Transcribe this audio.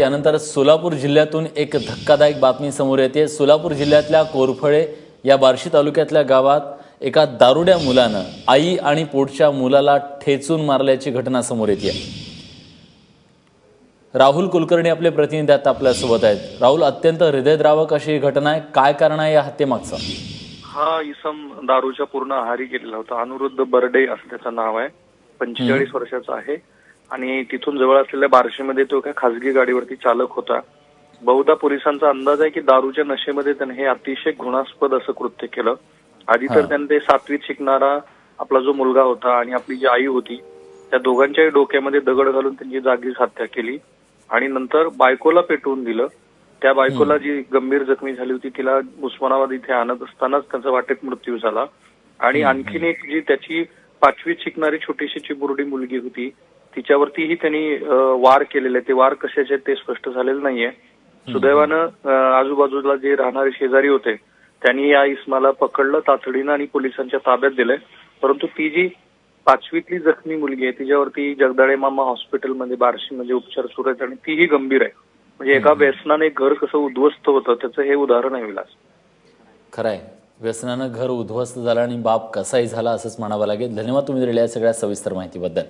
यानंतर सोलापूर जिल्ह्यातून एक धक्कादायक बातमी समोर येते. सोलापूर जिल्ह्यातल्या कोरफळे या बार्शी तालुक्यातल्या गावात एका दारुड्या मुलानं आई आणि पोटच्या मुलाला ठेचून मारल्याची घटना समोर येते. राहुल कुलकर्णी आपले प्रतिनिधी आता आपल्यासोबत आहेत. राहुल अत्यंत हृदयद्रावक अशी ही घटना आहे. काय कारण आहे या हत्येमागचं? हा इसम दारूच्या पूर्ण आहारी गेलेला होता. अनुरुद्ध बर्डे असं त्याचं नाव आहे. पंचेचाळीस वर्षाचा आहे. आणि तिथून जवळ असलेल्या बार्शीमध्ये तो एका खासगी गाडीवरती चालक होता. बहुधा पोलिसांचा अंदाज आहे की दारूच्या नशेमध्ये त्याने हे अतिशय घृणास्पद असं कृत्य केलं. आधी तर. त्याने ते सातवीत शिकणारा आपला जो मुलगा होता आणि आपली जी आई होती त्या दोघांच्याही डोक्यामध्ये दगड घालून त्यांची जागीच हत्या केली आणि नंतर बायकोला पेटवून दिलं. त्या बायकोला जी गंभीर जखमी झाली होती तिला उस्मानाबाद इथे आणत असतानाच त्यांचा वाटेत मृत्यू झाला. आणि आणखीन एक जी त्याची पाचवीत शिकणारी छोटीशी चिमुरडी मुलगी होती तिच्यावरतीही त्यांनी वार केलेले ते वार कशाचे ते स्पष्ट झालेलं नाहीये. सुदैवानं आजूबाजूला जे राहणारे शेजारी होते त्यांनी या इस्माला पकडलं तातडीनं आणि पोलिसांच्या ताब्यात दिलंय. परंतु ती जी पाचवीतली जखमी मुलगी आहे तिच्यावरती जगदाळे मामा हॉस्पिटलमध्ये बार्शीमध्ये उपचार सुरू आहेत आणि तीही गंभीर आहे. म्हणजे एका व्यसनाने घर कसं उद्ध्वस्त होतं त्याचं हे उदाहरण आहे विलास. खरं आहे व्यसनानं घर उद्ध्वस्त झालं आणि बाप कसाही झाला असंच म्हणावं लागेल. धन्यवाद तुम्ही दिलेल्या या सगळ्या सविस्तर माहितीबद्दल.